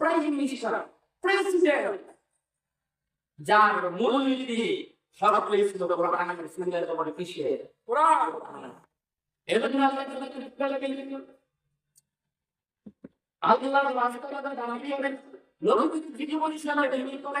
Prime minister president যার মূলনীতি সর্বপ্রতিষ্ঠিত কোরআনের সুন্নাহের উপরে পিছিয়ে কোরআন। এজন্য আল্লাহ আল্লাহর বাস্তবতা দাবি করে জীবন ইসলামের করে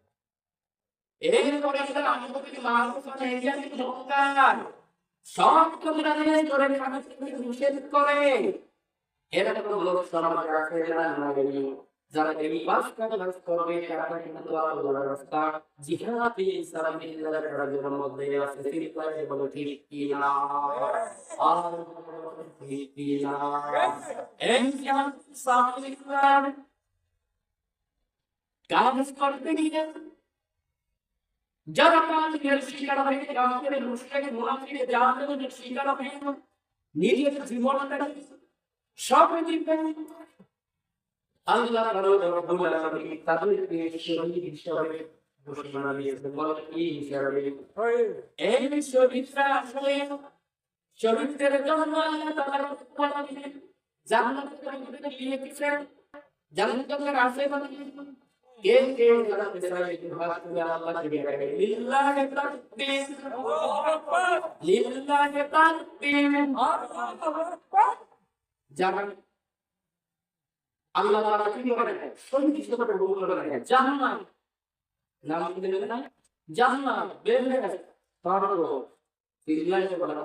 এরপরে সব কবিরাজে নিষেধ এই পাঁচ কাজ করবে তারা কিন্তু আল্লাহর রাস্তা। জিহাদি সাবিলিল্লাহ রাজের মধ্যে আছে সিরিপালে বলে ঠিক কি না আর ঠিক কি না এই সাবিলিল্লাহ কাজ করতে গিয়ে যারা কাজের শিকার হয়ে কাজের মুশরিক মুনাফিক জাহান্নামের শিকার হয়ে নিজের জীবনটাকে সব দিকে আল্লাহ রাব্বুল আলামিন তাদেরকে শহীদ হিসাবে ঘোষণা দিয়েছেন। বলেন কি হিসাবে? এই শহীদরা আসলে শহীদদের জন্য আল্লাহ তাআলা জান্নাতের মধ্যে দিয়েছেন। জান্নাতের আশেপাশে কে কে যারা পেছায় হাত তুলে আল্লাহকে দেখাবে লিল্লাহি তাকবীর লিল্লাহি তাকবীর যারা আল্লাহ তাআলা কি করে হিসেবে কবুল করে রাখেন জান্নাত নাম কি দেবেন না জান্নাত গেছে তারপর লিল্লাহি তাকবীর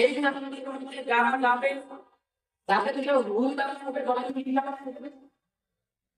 এই জান্নাতের মধ্যে যারা যাবে তাকে তো কেউ রুল দান করবে বলে কি দিলাম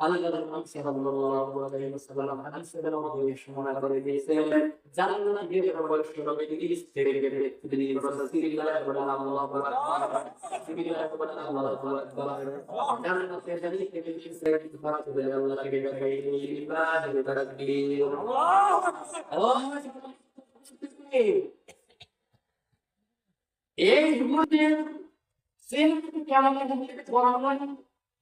আল্লাহর নবী সাল্লাল্লাহু আলাইহি ওয়াসাল্লাম হাদিসের মধ্যে সময় করে দিয়েছেন জান্নাত দিয়ে বয়স হবে 30 থেকে 30 বছর সিরিয়াল বলে আল্লাহু আকবার সিরিয়াল বলে আল্লাহু আকবার জান্নাতে যদি থেকে সে ফারাক হবে আল্লাহ থেকে দেখাই ইবাদ তাকবীর এই মুহূর্তে সেন কেমন হয়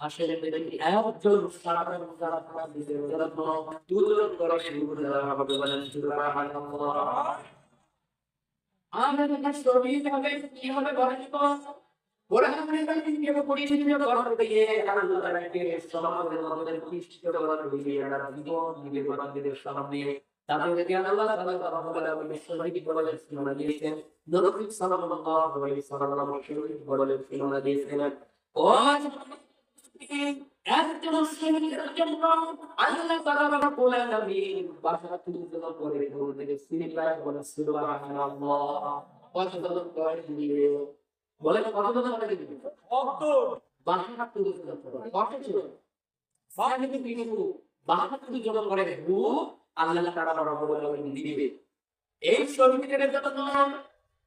আসলে একজন দিয়ে আল্লাহ তাআলাকে সমাজের মধ্যে প্রতিষ্ঠিত করার দিয়ে আমরা জীবন দিবে বান্দাদের সামনে তাদেরকে আল্লাহ বলে সুন্নাহ দিয়েছেন দিয়েছেন। একজন মুসলিমের জন্য আল্লাহ তাআলা রাব্বুল আলামিন বাসা তুলে করে বলে সিরিয়াল বলে সুবহানাল্লাহ করে বলে কত করে কত ছিল বাহাত্তর কিন্তু বাহাত্তর জন করে হু আল্লাহ তাআলা রাব্বুল আলামিন দিবে এই শহীদের জন্য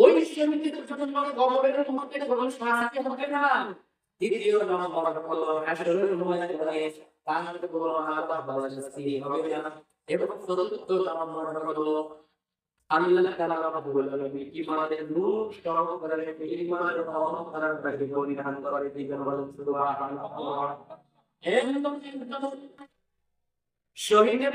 ওই শ্রেণীতে জন্য কবরের মধ্যে কোনো শান্তি হবে না। দ্বিতীয় নম্বর হলো আসরের ময়দানে তার কোনো আল্লাহ ভালোবাসি হবে না। এবং চতুর্থ নম্বর হলো আল্লাহ তাআলা রাব্বুল আলামিন ইমানের নূর সহকারে ইমানের অহংকার তাকে পরিধান করে দিবেন বলেন সুবহানাল্লাহ। একদম একদম শহীদের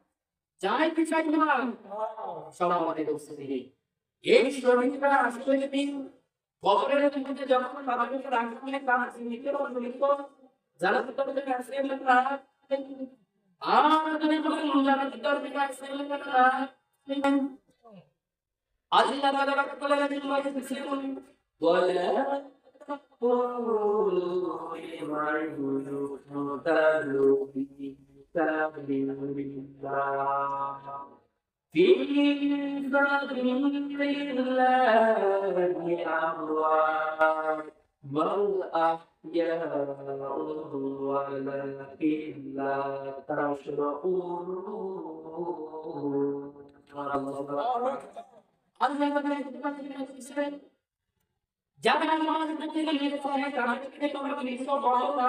যাই কিছু একবার সব আমাদের উপস্থিতি নেই এই শ্রমিকরা আসলে দিন কবরের মধ্যে যখন তাদেরকে রাখলে তারা নিজের অন্তর্ভুক্ত যারা তাদের আসলে তারা আর যদি আল্লাহ في سبيل الله أموات بل أحياء ولكن لا تشعرون যারা আমাদের থেকে নির্দেশ হয় তারা থেকে তোমরা নিশ্চয় বলো না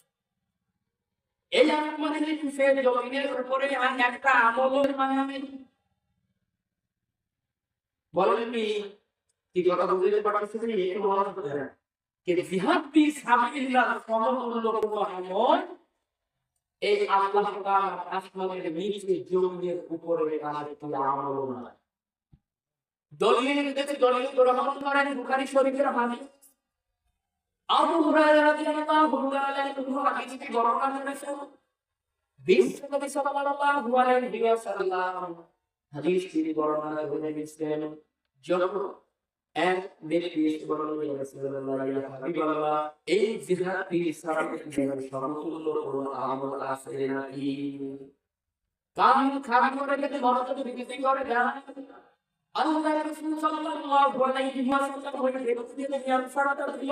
এই আমাদের সে জমিনের উপরে আর একটা আমলের মায়ামে বলেন কি কি কথা বুঝতে পারতেছেন এই করতে যে জিহাদ ফি সাবিলিল্লাহ সমতুল্য কোন এই আল্লাহ তাআলা আসমানের নিচে জমিনের উপরে আর একটি আমল নয় দলিলের কাছে দলিল গ্রহণ করেন, বুখারী শরীফের হাদিস। আবু হুরায়রা রাদিয়াল্লাহু তাআলা আনহু হাদিসটি বর্ণনা করেছেন। বিশ্বনবী সাল্লাল্লাহু আলাইহি ওয়াসাল্লাম হাদিসটি বর্ণনা করে দিয়েছেন, যখন এক ব্যক্তি ইয়া রাসূলুল্লাহ ইয়া হাবিবাল্লাহ, এই জিহাদি সারাতের সমতুল্য কোন আমল আছে নাকি? কাম খারাপ করে গেলে মনোযোগ বিকৃতি করে জানা আল্লাহ রাসূল সাল্লাল্লাহু আলাইহি ওয়াসাল্লাম হয়ে দেখতে নিয়ম সারাটা দিল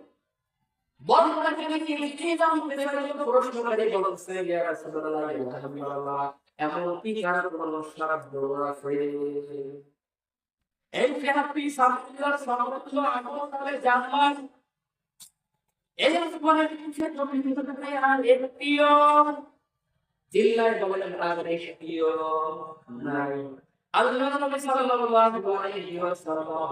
বর্ণনা থেকে কি লিখে দাম প্রশ্ন করে বলছে ইয়া রাসূলুল্লাহ ইয়া হাবিবাল্লাহ এমন কি কারণ কোন শব্দ আছে এই যে আপনি সর্বোচ্চ আগমনে জানলাম এই জিল্লায় বলেন আর একটিও নাই আল্লাহ নবী সাল্লাল্লাহু আলাইহি ওয়াসাল্লাম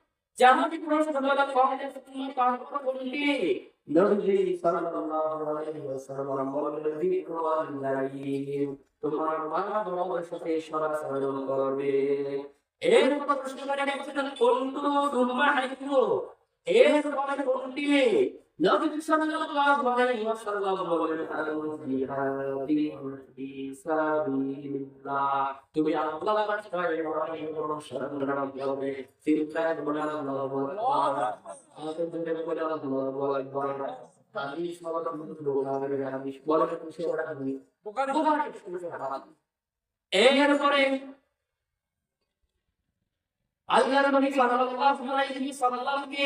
ওয়াসাল্লাম বললেন যিকরুল্লাহি তোমার মা তোমার সাথে সরাসরি করবে। এরপর প্রশ্ন করে বলছেন কোনটু দুমা হাইকু এরপর কোনটি তুমি করো সংগ্রাম করবে চিন্তায় বলে আল্লাহু এরপরে আল্লাহর নবী সাল্লাল্লাহু আলাইহি ওয়াসাল্লামকে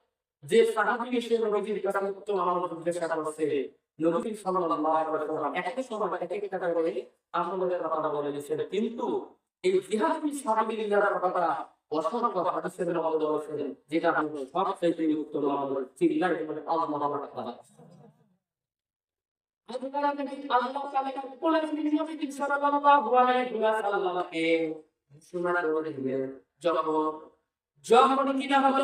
যে সাহাবী সে নবীজির কাছে উত্তম আমল জিজ্ঞাসা করছে নবী সাল্লাল্লাহু আলাইহি ওয়াসাল্লাম একটা সময় এক এক টাকা করে আমলের কথা বলে দিয়েছেন কিন্তু এই জিহাদ সাবিলিল্লাহর কথা অসংখ্য হাদিসের মধ্যে আছে যেটা সবচেয়ে উত্তম আমল চিল্লার মানে আল্লাহ তাআলা আল্লাহ বলেছেন যখন যখন কিনা হলো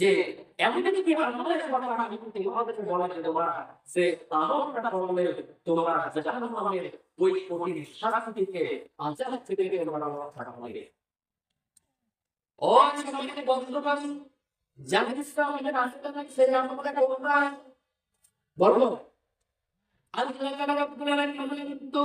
যে এমন কি আমলের কথা আমি তোমাদেরকে বলা যে তোমরা সে আমলটা করলে তোমরা জাহান্নামের ওই কঠিন শাস্তি থেকে থেকে তোমরা রক্ষা পাবে ও সম্মানিত বন্ধুগণ জানিস আমাদের আসতে না সেই আমলটা তোমরা বলো। আল্লাহ তাআলা রব্বুল আলামিন বলেন তো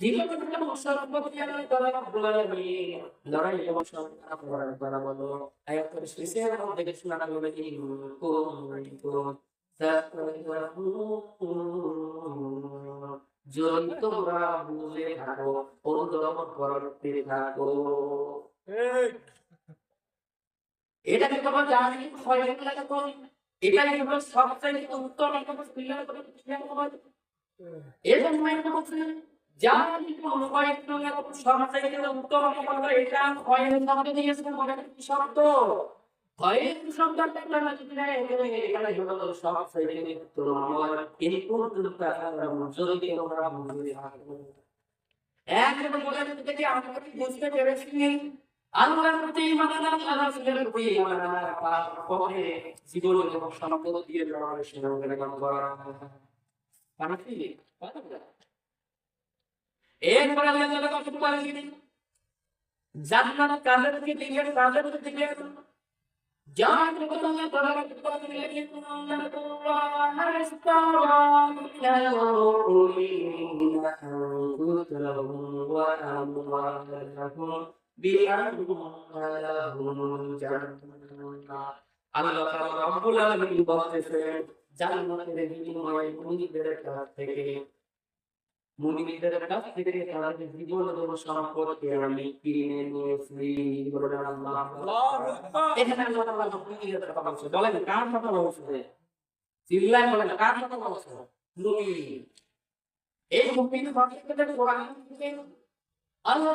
করতে জীবন এবং সম্পদ দিয়ে তারা আলামিন লড়াই এবং সংগ্রাম করার দ্বারা বলো আয়াতের শেষের মধ্যে কিছু না বলে ইন কুনতুম তাকুন যদি তোমরা বুঝে থাকো অনুদম করতে থাকো এটাকে তোমার জানি ভয় লাগে তো এটাই হলো সবচেয়ে উত্তম ক্লিয়ার করে ক্লিয়ার করে এই জন্য একটা বলছে জানি কোনো কয়েকটা সবচেয়ে উত্তম হলো এটা ভয়ের মধ্যে দিয়েছে মনে কি শব্দ? এখানে একদম বলে কি বুঝতে পেরেছি? আল্লাহর প্রতি ইমান আনা আল্লাহ প্রতি ইমান আনা পরে জীবন এবং সম্পদ দিয়ে লড়াই সংগ্রাম করা কি এরপরে আল্লাহ তাআলা জান্নাত কাদেরকে দিলেন দিলেন মুমিনিনা ওয়া আমওয়ালাহুম আল্লাহ তাআলা রব্বুল আলামিন বলতেছেন, জান্নাতের বিনিময়ে মুমিনদের কাছ থেকে মুমিনদের কাছ থেকে তাদের জীবন এবং সম্পদকে আমি কিনে নিয়েছি। বলেন আল্লাহ এখানে আল্লাহ তাআলা বলেন, কার কথা বলছে? চিল্লায় বলেন, কার কথা বলছে? এই কোরআন থেকে আল্লাহ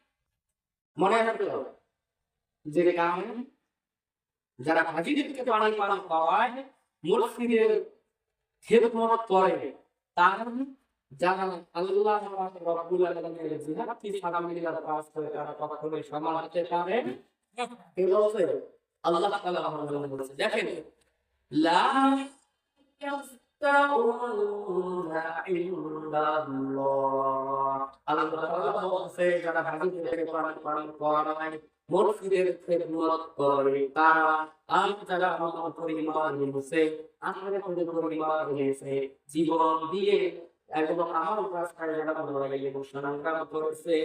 মনে হবে যে কারণে যারা হাজিদেরকে বানাই পালন পাওয়ায় মুসলিমের খেদমত করে তার যারা আল্লাহ রাব্বুল আলামিনের জিহাদি সালামিল্লাহ পাস করে, তারা সমান পারে। কে আল্লাহ বলেছে। দেখেন, লা মুর্শিদের খেদমত করে, তারা আমি যারা আমার পরিবার নিয়েছে আমার পরিবার নিয়েছে জীবন দিয়ে এবং আমার রাস্তায় যারা লড়াই এবং সংগ্রাম করেছে,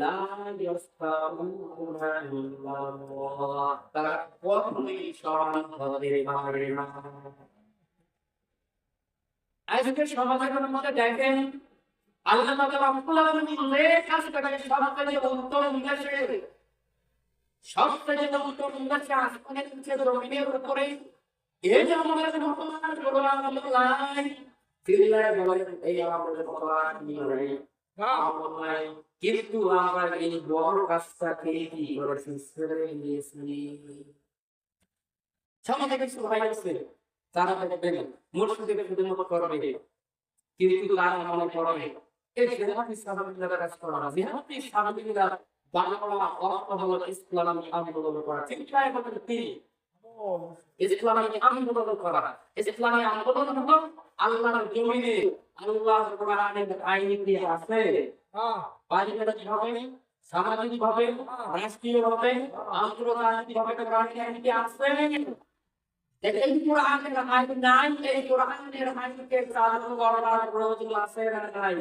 লা ইয়াস্তাউনা ইল্লাল্লাহ, তারা কখনোই না। আজকে সমাজের মধ্যে দেখেন আল্লাহ তাআলা রাব্বুল আলামিন লেখ আছে তাকে সমাজে উত্তম নিয়েছে সবথেকে উত্তম নিয়েছে আসমানের নিচে জমিনের উপরে। এই যে আমাদের বর্তমান ভগবান আল্লাহ তিল্লায় বলেন এই আমাদের ভগবান নিয়ে কিন্তু আমরা এই বড় কাজটাকে কি করেছি ছেড়ে দিয়েছি? সমাজে কিছু তারা দেখবেন মুর্শিদের খেদমত করবে। কিন্তু তারা মনে করবে এই জেহাদি সাহাবিরা কাজ করা জেহাদি সাহাবিরা বাংলা অর্থ হলো ইসলামী আন্দোলন করা। চিন্তায় কি ইসলামী আন্দোলন করা। ইসলামী আন্দোলন হলো আল্লাহর জমিনে আল্লাহর কোরআনের আইন কি আছে। পারিবারিক ভাবে সামাজিক ভাবে রাষ্ট্রীয় ভাবে আন্তর্জাতিক ভাবে কোরআনের আইন কি আছে। এই কোরআনের আইন নাই এই কোরআনের আইনকে চালু করার প্রয়োজন আছে না নাই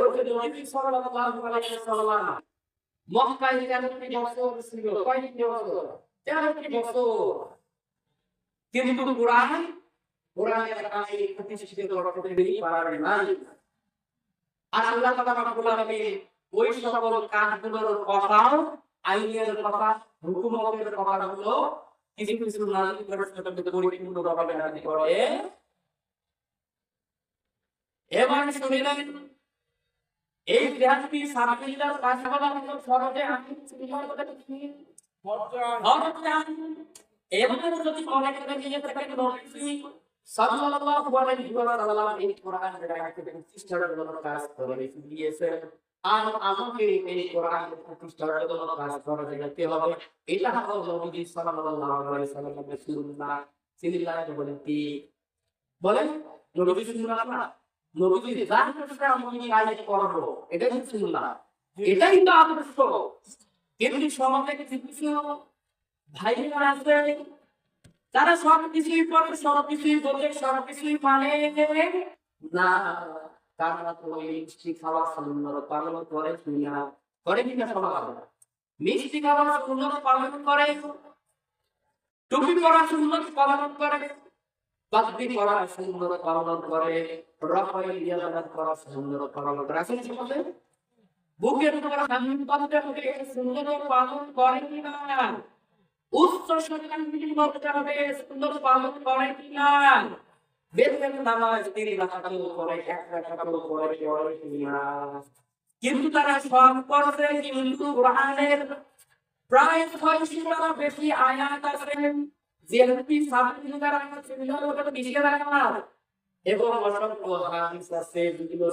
ওই যে নবী সাল্লাল্লাহু আলাইহি ওয়াসাল্লাম মক্কায় তেরোটি বছর ছিল কয়টি বছর তেরোটি বছর কিন্তু কোরআন কোরআনের আইন প্রতিষ্ঠিত করতে পারে না আর আল্লাহ তাআলা রাব্বুল আলামিন ওই সকল কাজগুলোর কথা আইনের কথা হুকুমতের কথাগুলো কিছু কিছু করে সেটাকে পরিপূর্ণ ভাবে নাজিল করে। এবার শুনিলেন যদি করে নিয়ে আর আমাকে এই প্রতিষ্ঠার জন্য কাজ যেতে হবে এটা হলো নবী সাল্লাল্লাহু আলাইহি ওয়াসাল্লামের সুন্নাহ। বলেন কি? বলেন নবী সুন্নাহ না? নবী যা আমি কাজ করব এটাই সুন্নাহ। এটাই তো আদর্শ। কিন্তু সমাজে কিছু ভাইরা আছে, তারা সব কিছুই পরে সব কিছুই বলে সব কিছুই মানে না। তারা তো মিষ্টি খাওয়া সুন্দর পালন করে কিনা? মিষ্টি খাওয়া সুন্দর পালন করে? টুপি পরা সুন্দর পালন করে? পাগড়ি পরা সুন্দর পালন করে? করা সুন্দর পালন করে? বুকের উপর কিনা? উচ্চ সন্তান করতে হবে, সুন্দর পালন করে কিনা? নামাজ তিন কিন্তু তারা সব করছে, কিন্তু কোরআনের প্রায় ছয়শোটার বেশি আয়াত আছে। যেগুলি সেগুলো ওটা বেশি রাখা এবং অসংখ্য হাদিস আছে, যেগুলো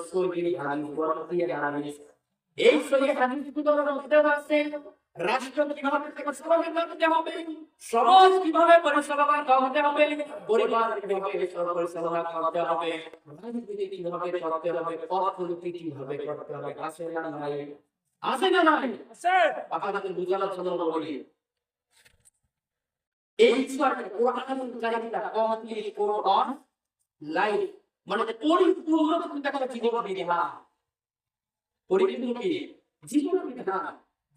হাদিস বর্ণিত হাদিস। এই আছে রাষ্ট্র কীভাবে পরিচালনা করতে হবে? সমাজ কীভাবে পরিচালনা করতে হবে? পরিবার কীভাবে পরিচালনা করতে হবে? রাজনীতি কীভাবে করতে হবে? অর্থনীতি কীভাবে করতে হবে? আছে না নাই? আছে না নাই? আপনাদের বুঝানোর জন্য বলি। এই বিষয়টা কোরআন জানিটা কমপ্লিট কোরআন লাইফ মানে পরিপূর্ণ কিন্তু একটা জীবন বিধান পরিপূর্ণ কি? জীবন বিধান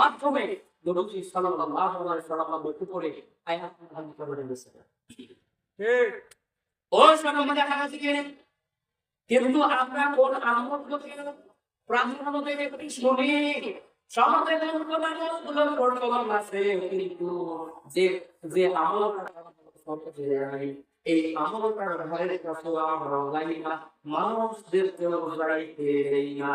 মাধ্যমে নবী সাল্লাল্লাহু আলাইহি সাল্লাম বলতে করে আয়াত করে দিয়েছেন ও সময় দেখা গেছে কি? কিন্তু আমরা কোন প্রাধান্য দেবে শুনি? সমাজে গুলো বর্তমান আছে? কিন্তু যে যে আমল এই আমলটা ঘরের কাছে আমরা মানুষদের না।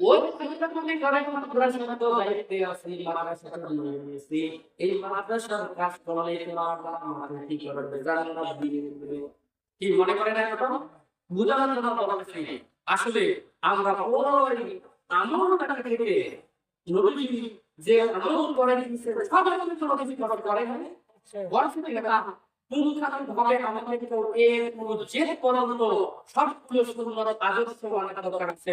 ওই ভাইরা করে মাদ্রাসা তো দায়িত্বে আছে মাদ্রাসা নিয়েছি এই মাদ্রাসার কাজ করলে তোমার মাথা কি করবে জান্নাত দিয়ে কি? করে না এটা বুঝানোর জন্য বলছি আসলে আমরা ওই আমলটা থেকে যে আমল করে পুঙ্খানুপুঙ্খভাবে আমাদের এর জেদ পর্যন্ত সবগুলো সুন্দর আদর্শ অনেক দরকার আছে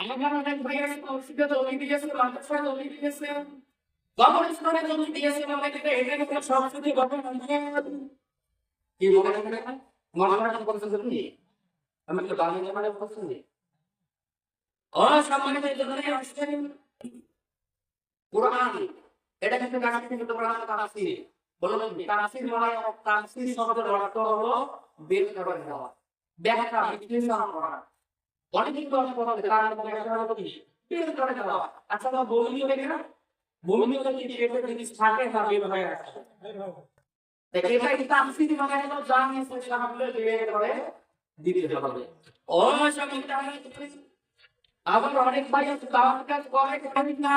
আমার অনেক ভাই আছে মসজিদে জমি দিয়েছে মাদ্রাসায় জমি দিয়েছে মানে মনে মনে মনে মনে মানে বলছেন অসম্মানিত এটা কিন্তু কাছে কিন্তু তাফসীর বলুন তাফসীর মানে তাফসীর শব্দের অর্থ হলো বের করে দেওয়া ব্যাখ্যা বিশ্লেষণ করা অনেক কিন্তু অনেক কথা আছে তার মধ্যে হলো কি? বের করে দেওয়া আচ্ছা তো বমি হলে না বমি হলে কি পেটে জিনিস থাকে না বের হয়ে আসে? এটা কি তাফসীর মানে হলো জানি করে দিতে হবে। আবার অনেক ভাই কাজ করে না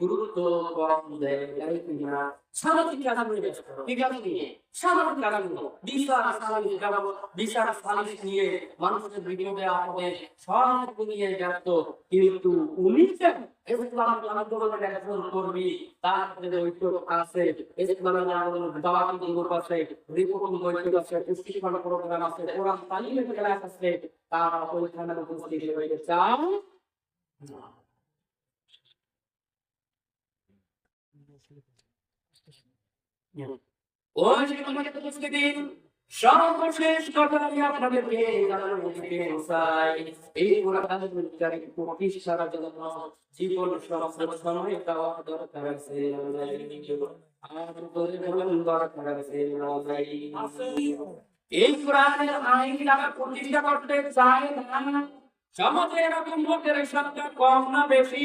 গুরুত্ব কম দেয় তাই কিনা সামাজিক ঠিক আছে নিয়ে। সামাজিক কাজগুলো বিচার সামাজিক কাজ বিচার সালিশ নিয়ে মানুষের বিনিয়োগে আমাদের সব নিয়ে ব্যস্ত। কিন্তু উনি ইসলাম আন্দোলনের একজন কর্মী, তার ঐক্য আছে, ইসলাম আন্দোলনের দাওয়াতি গ্রুপ আছে রিপোর্টিং বৈঠক আছে, প্রশিক্ষণ প্রোগ্রাম আছে, কোরআন তালিমের ক্লাস আছে, তারা ওইখানে উপস্থিত হয়ে চান ওই যে তোমাকে তো বুঝতে দিন সর্বশেষ কথা আমি আপনাদেরকে এই বিজ্ঞানী প্রতিষ্ঠার জন্য জীবন সময় দেওয়া দরকার আছে আর তোরে দরকার আছে এই কোরআনের আইন আমরা প্রতিষ্ঠা করতে চাই না। সমাজে এরকম লোকের সংখ্যা কম না বেশি।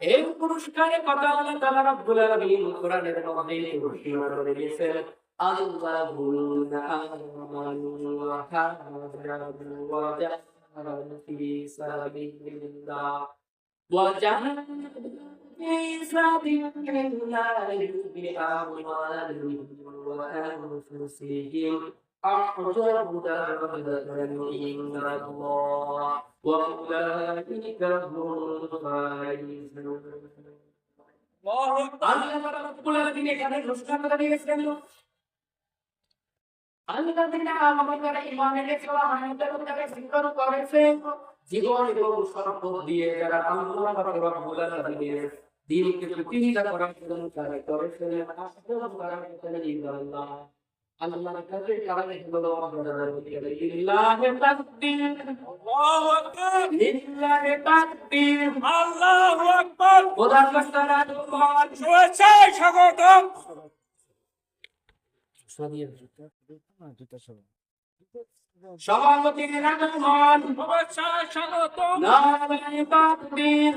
এই পুরস্কারে কথা আল্লাহ তাআলা রাব্বুল আলামিন কোরআনের মধ্যে ঘোষণা করে দিয়েছেন আল্লাহুনা আমানু ওয়া হাজারু أعظم درجة عند الله وأولئك هم الفائزون আল্লাহ তাআলা রাব্বুল আলামিন এখানে ঘোষণা করে দিয়েছেন আল্লাযীনা আমানু যারা ঈমান এনেছে ওয়া আমানতের উপরে জিকির করেছে জীবন এবং সম্পদ দিয়ে যারা আল্লাহ রাব্বুল আলামিনের দিনকে প্রতিষ্ঠা করার জন্য তারা করেছে আখেরাত করার জন্য ইল্লাল্লাহ আল্লাহর কাছে কারণে হলো আমাদের লিল্লাহি তাকবীর আল্লাহু আকবার লিল্লাহি তাকবীর আল্লাহু আকবার খোদার কাছে আল্লাহ শুভেচ্ছায় স্বাগতম সভাপতি রহমান শুভেচ্ছায় স্বাগতম। নারায়ণ তাকবীর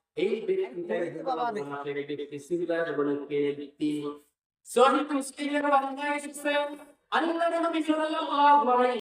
এই ব্যক্তি সহিহ মুসলিমের বাংলায় এসেছে আল্লাহ নবী সাল্লাল্লাহু আলাইহি